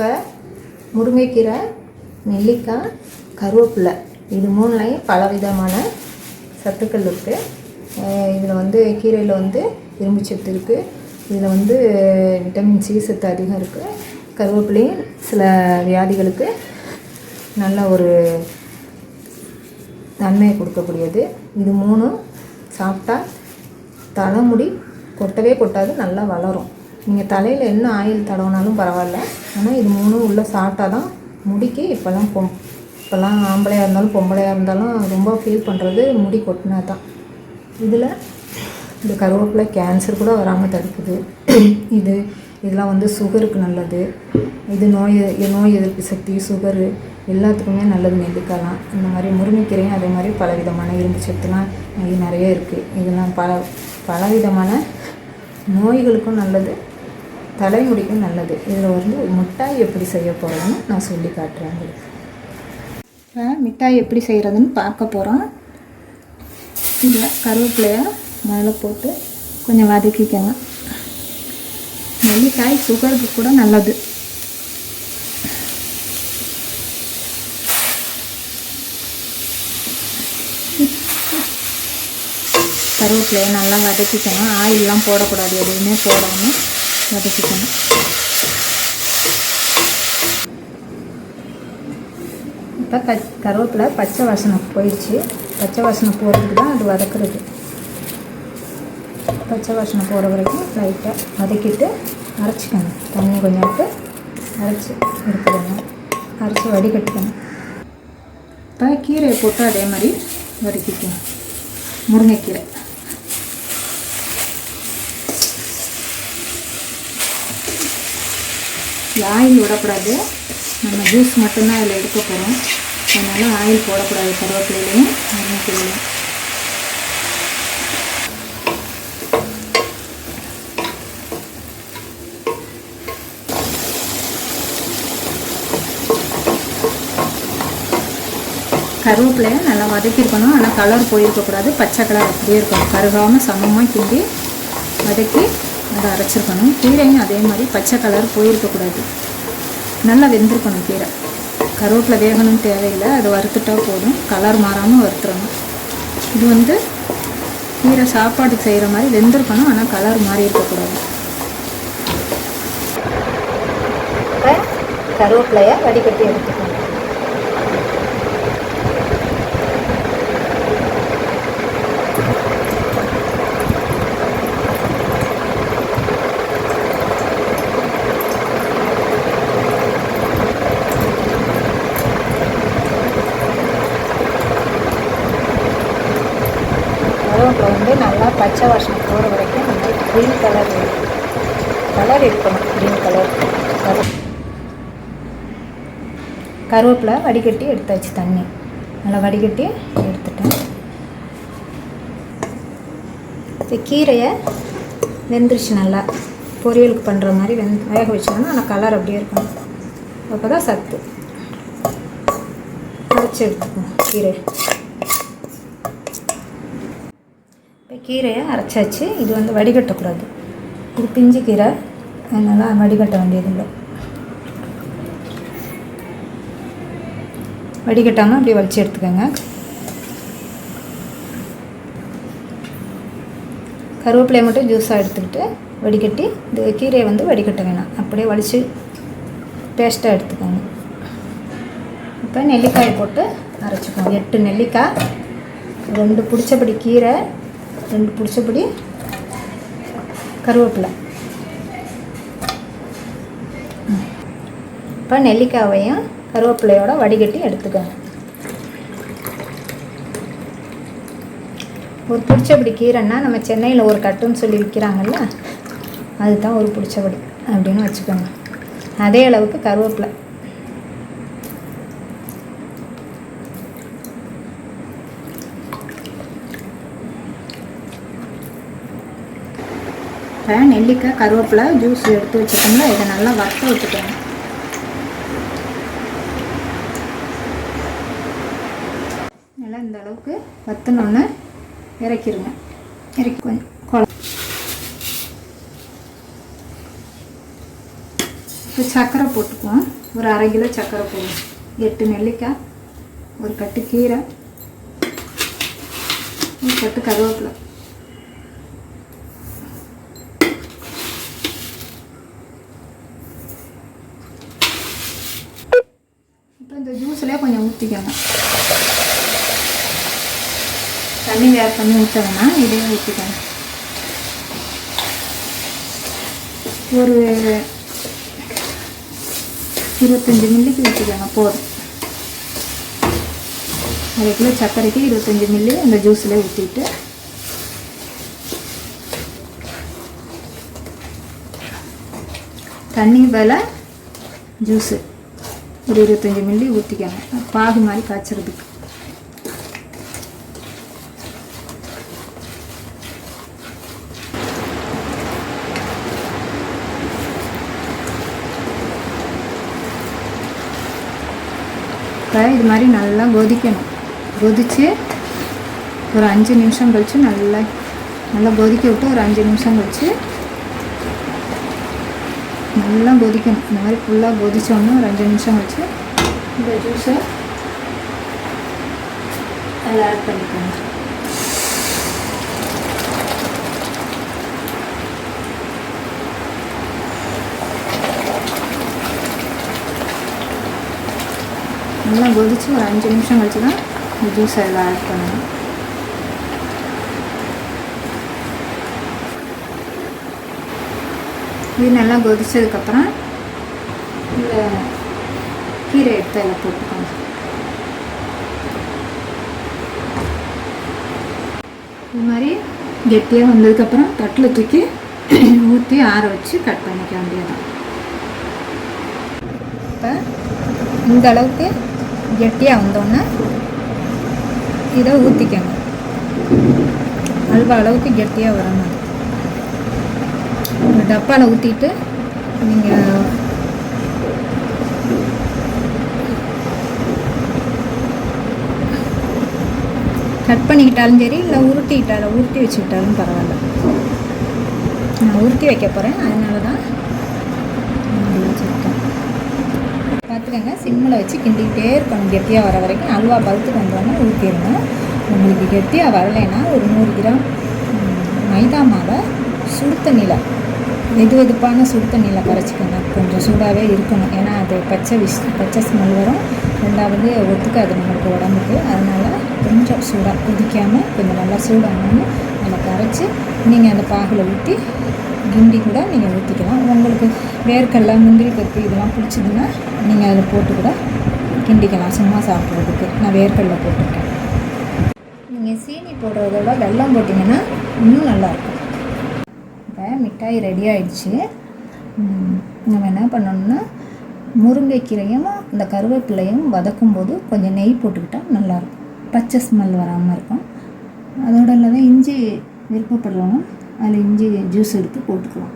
இப்போ முருங்கைக்கீரை நெல்லிக்காய் கருவேப்பிலை. இது மூணுலையும் பலவிதமான சத்துக்கள் இருக்குது இதில் வந்து கீரையில் வந்து இரும்பு சத்து இருக்குது இதில் வந்து விட்டமின் சி சத்து அதிகம் இருக்குது கருவேப்பிலையும் சில வியாதிகளுக்கு நல்ல ஒரு நன்மையை கொடுக்கக்கூடியது. இது மூணும் சாப்பிட்டா தலைமுடி கொட்டவே கொட்டாது நல்லா வளரும். நீங்கள் தலையில் என்ன ஆயில் தடவினாலும் பரவாயில்ல. ஆனால் இது மூணும் உள்ளே சாப்பிட்டா தான் முடிக்கு. இப்போல்லாம் பொம் இப்போல்லாம் ஆம்பளையாக இருந்தாலும் பொம்பளையாக இருந்தாலும் ரொம்ப ஃபீல் பண்ணுறது முடி கொட்டினா தான் இதில் இந்த கருவேப்பிலை கேன்சர் கூட வராமல் தடுக்குது. இது இதெல்லாம் வந்து சுகருக்கு நல்லது. இது நோய் நோய் எதிர்ப்பு சக்தி சுகரு எல்லாத்துக்குமே நல்லது நெல்லிக்காய்லாம் இந்த மாதிரி முருங்கைக்கீரையும் அதே மாதிரி பல விதமான இரும்பு சத்துலாம் நிறைய இருக்குது இதெல்லாம் பல பலவிதமான நோய்களுக்கும் நல்லது. தலைமுடிக்கும் நல்லது. இதில் வந்து மிட்டாய் எப்படி செய்ய போகிறோன்னு நான் சொல்லி காட்டுறேன் உங்களுக்கு. இப்போ மிட்டாய் எப்படி செய்கிறதுன்னு பார்க்க போகிறோம் இதில் கருவேப்பிலையை மேலே போட்டு கொஞ்சம் வதக்கிக்கங்க. நெல்லிக்காய் சுகருக்கு கூட நல்லது. கருவேப்பிலையை நல்லா வதக்கிக்கணும் ஆயிலெலாம் போடக்கூடாது எதுவுமே போடாமல் வதக்கிக்கணும் இப்போ க கருவேப்பிலை பச்சை வாசனை போயிடுச்சு. பச்சை வாசனை போகிறதுக்கு தான் அது வதக்குறது. பச்சை வாசனை போகிற வரைக்கும் லைட்டாக வதக்கிட்டு அரைச்சிக்கணும். தண்ணி கொஞ்சம் விட்டு அரைச்சி எடுத்துக்கணும். அரைச்சி வடிகட்டிக்கணும். இப்போ கீரையை போட்டு அதே மாதிரி வதக்கிக்கணும். முருங்கைக்கீரை. ஆயில் விடக்கூடாது. நம்ம ஜூஸ் மட்டும்தான் அதில் எடுக்க போகிறோம். அதனால் ஆயில் போடக்கூடாது கருவேப்பிலையிலையும் முருங்கைக்கீரையிலையும். கருவேப்பிலையை நல்லா வதக்கியிருக்கணும். ஆனால் கலர் போயிருக்கக்கூடாது. பச்சை கலர் அப்படியே இருக்கணும். கருகாமல் சமமாக கிண்டி வதக்கி அதை அரைச்சிருக்கணும். கீரையும் அதே மாதிரி பச்சை கலர் போயிருக்கக்கூடாது. நல்லா வெந்திருக்கணும் கீரை. கருவேப்பிலை வேகணும்னு தேவையில்லை. அதை வறுத்துட்டா போதும். கலர் மாறாமல் வறுத்துடணும் இது வந்து கீரை சாப்பாடு செய்கிற மாதிரி வெந்திருக்கணும். ஆனால் கலர் மாறி இருக்கக்கூடாது. கருவேப்பிலையை வடிகட்டி எடுத்துக்கணும். கருவேப்பிலை வந்து நல்லா பச்சை வாசம் போகிற வரைக்கும் வந்து க்ரீன் கலர் கலர் இருக்கணும் க்ரீன் கலர் கரு கருவேப்பிலை வடிகட்டி எடுத்தாச்சு தண்ணி. நல்லா வடிகட்டி எடுத்துட்டேன். இப்போ கீரையை வெந்துருச்சு நல்லா. பொரியலுக்கு பண்ணுற மாதிரி வெந் வேக வச்சோம்னா ஆனால் கலர் அப்படியே இருக்கணும் அப்போ தான் சத்து. அரைச்சி எடுத்துக்கணும் கீரை இப்போ கீரையை அரைச்சாச்சு இது வந்து வடிகட்டக்கூடாது. இது பிஞ்சு கீரை அதனால் வடிகட்ட வேண்டியதில்லை. வடிகட்டாமல் அப்படியே வலிச்சு எடுத்துக்கோங்க. கருவேப்பிலையை மட்டும் ஜூஸாக எடுத்துக்கிட்டு வடிகட்டி இந்த கீரையை வந்து வடிகட்ட வேணாம். அப்படியே வலிச்சு பேஸ்ட்டாக எடுத்துக்கோங்க. இப்போ நெல்லிக்காயை போட்டு அரைச்சிக்கோங்க. எட்டு நெல்லிக்காய் ரெண்டு பிடிச்சபடி கீரை ரெண்டு பிடிச்சபடி கருவேப்பிலை. இப்போ நெல்லிக்காவையும் கருவேப்பிலையோட வடிகட்டி எடுத்துக்கோங்க. ஒரு பிடிச்சபடி கீரைன்னா நம்ம சென்னையில் ஒரு கட்டுன்னு சொல்லி விற்கிறாங்கல்ல அதுதான் ஒரு பிடிச்சபடி அப்படின்னு வச்சுக்கோங்க. அதே அளவுக்கு கருவேப்பிலை. இப்போ நெல்லிக்காய் கருவேப்பிலை ஜூஸ் எடுத்து வச்சுக்கோங்க இதை நல்லா வறுத்து விட்டுக்கோங்க நல்லா இந்த அளவுக்கு வத்தினோன்னு இறக்கிடுங்க இறக்கி கொஞ்சம் குழம்பு இப்போ சர்க்கரை போட்டுக்குவோம். ஒரு அரை கிலோ சர்க்கரை போடுவோம் எட்டு நெல்லிக்காய் ஒரு கட்டு கீரை ஒரு கட்டு கருவேப்பிலை இப்போ இந்த ஜூஸ்லேயே தண்ணி வேறு பண்ணி ஊற்றணும்னா இதையும் ஊற்றிக்கோங்க ஒரு இருபத்தஞ்சி மில்லிக்கு ஊற்றிக்கோங்க போதும். அரை கிலோ சர்க்கரைக்கு இருபத்தஞ்சி மில்லி அந்த ஜூஸில் ஊற்றிட்டு தண்ணி வேலை ஜூஸு. ஒரு இருபத்தஞ்சி மில்லி ஊற்றிக்கோங்க பாகு மாதிரி காய்ச்சறதுக்கு. இப்போ இது மாதிரி நல்லா கொதிக்கணும். கொதித்து ஒரு அஞ்சு நிமிஷம் கழித்து நல்லா நல்லா கொதிக்க விட்டு ஒரு அஞ்சு நிமிஷம் கழித்து ஃபுல்லாக கொதிக்கணும். இந்த மாதிரி ஃபுல்லாக கொதிச்சோன்னா ஒரு அஞ்சு நிமிஷம் வச்சு இந்த ஜூஸை அதில் ஆட் பண்ணிக்கோங்க. நல்லா கொதிச்சு ஒரு அஞ்சு நிமிஷம் கழிச்சு தான் இந்த ஜூஸை அதில் ஆட் பண்ணணும். இது நல்லா கொதிச்சதுக்கப்புறம் இந்த கீரை எடுத்து அதில் போட்டுக்கோங்க. இது மாதிரி கெட்டியாக வந்ததுக்கப்புறம் தட்டில் தூக்கி ஊற்றி ஆற வச்சு கட் பண்ணிக்க வேண்டியதுதான். இப்போ இந்த அளவுக்கு கெட்டியாக வந்தோன்னே இதை ஊற்றிக்கோங்க. அல்வா அளவுக்கு கெட்டியாக வரணும் ஒரு டப்பாவில் ஊற்றிட்டு நீங்கள் கட் பண்ணிக்கிட்டாலும் சரி இல்லை உருட்டிக்கிட்டாலும் உருட்டி வச்சுக்கிட்டாலும் பரவாயில்ல. நான் உருட்டி வைக்க போகிறேன் அதனால தான் வச்சுருக்கேன். பார்த்துக்கோங்க சிம்மில் வச்சு கிண்டிக்கிட்டே இருக்கணும். கெட்டியாக வர வரைக்கும் அல்வா பழுத்துக்கு வந்தோடனே ஊற்றிடுங்க உங்களுக்கு கெட்டியாக வரலைன்னா ஒரு நூறு கிராம் மைதா மாவை சுடு தண்ணியில் வெது வெதுப்பான சுடு தண்ணியில் கரைச்சிக்கோங்க கொஞ்சம் சூடாகவே இருக்கணும். ஏன்னா அது பச்சை விஷ் பச்சை ஸ்மெல் வரும். ரெண்டாவது ஒத்துக்காது நம்மளுக்கு உடம்புக்கு. அதனால் கொஞ்சம் சூடாக கொதிக்காமல் கொஞ்சம் நல்லா சூடாகணும்னு அதை கரைச்சி நீங்கள் அந்த பாகில் ஊற்றி கிண்டி கூட நீங்கள் ஊற்றிக்கலாம் உங்களுக்கு வேர்க்கடலை முந்திரி பருப்பு இதெல்லாம் பிடிச்சதுன்னா நீங்கள் அதில் போட்டு கூட கிண்டிக்கலாம். சும்மா சாப்பிட்றதுக்கு. நான் வேர்க்கடலை போட்டிருக்கேன். நீங்கள் சீனி போடுறத விட போட்டிங்கன்னா இன்னும் நல்லாயிருக்கும் மிட்டாய் ரெடி ஆயிடுச்சு. நம்ம என்ன பண்ணணும்னா முருங்கைக்கீரையும் இந்த கருவேப்பிலையும் வதக்கும்போது கொஞ்சம் நெய் போட்டுக்கிட்டால் நல்லாயிருக்கும். பச்சை ஸ்மெல் வராமல் இருக்கும். அதோட இல்லாத இஞ்சி விருப்பப்படுறவங்க அதில் இஞ்சி ஜூஸ் எடுத்து போட்டுக்கலாம்.